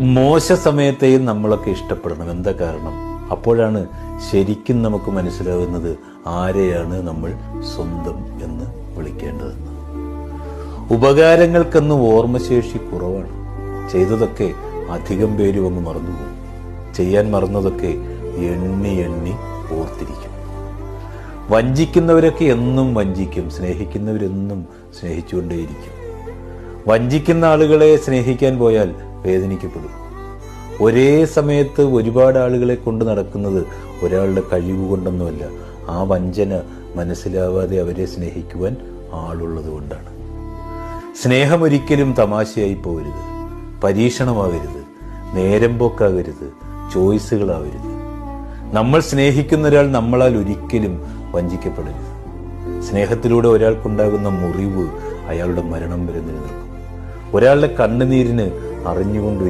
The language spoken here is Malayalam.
മോശ സമയത്തെയും നമ്മളൊക്കെ ഇഷ്ടപ്പെടണം. എന്താ കാരണം? അപ്പോഴാണ് ശരിക്കും നമുക്ക് മനസ്സിലാകുന്നത് ആരെയാണ് നമ്മൾ സ്വന്തം എന്ന് വിളിക്കേണ്ടതെന്ന് ഉപകാരങ്ങൾക്കെന്ന് ഓർമ്മശേഷി കുറവാണ്. ചെയ്തതൊക്കെ അധികം പേരും അങ്ങ് മറന്നുപോകും. ചെയ്യാൻ മറന്നതൊക്കെ എണ്ണി എണ്ണി ഓർത്തിരിക്കും. വഞ്ചിക്കുന്നവരൊക്കെ എന്നും വഞ്ചിക്കും. സ്നേഹിക്കുന്നവരെന്നും സ്നേഹിച്ചുകൊണ്ടേയിരിക്കും. വഞ്ചിക്കുന്ന ആളുകളെ സ്നേഹിക്കാൻ പോയാൽ വേദനിക്കപ്പെടും. ഒരേ സമയത്ത് ഒരുപാട് ആളുകളെ കൊണ്ട് നടക്കുന്നത് ഒരാളുടെ കഴിവ് കൊണ്ടൊന്നുമല്ല. ആ വഞ്ചന മനസ്സിലാവാതെ അവരെ സ്നേഹിക്കുവാൻ ആളുള്ളത് കൊണ്ടാണ്. സ്നേഹം ഒരിക്കലും തമാശയായി പോകരുത് പരീക്ഷണമാകരുത് നേരം പോക്കാകരുത്. ചോയ്സുകളാവരുത്. നമ്മൾ സ്നേഹിക്കുന്ന ഒരാൾ നമ്മളാൽ ഒരിക്കലും വഞ്ചിക്കപ്പെടരുത്. സ്നേഹത്തിലൂടെ ഒരാൾക്കുണ്ടാകുന്ന മുറിവ് അയാളുടെ മരണം വരെ നിലനിൽക്കും. ഒരാളുടെ കണ്ണുനീരിന് അറിഞ്ഞുകൊണ്ട്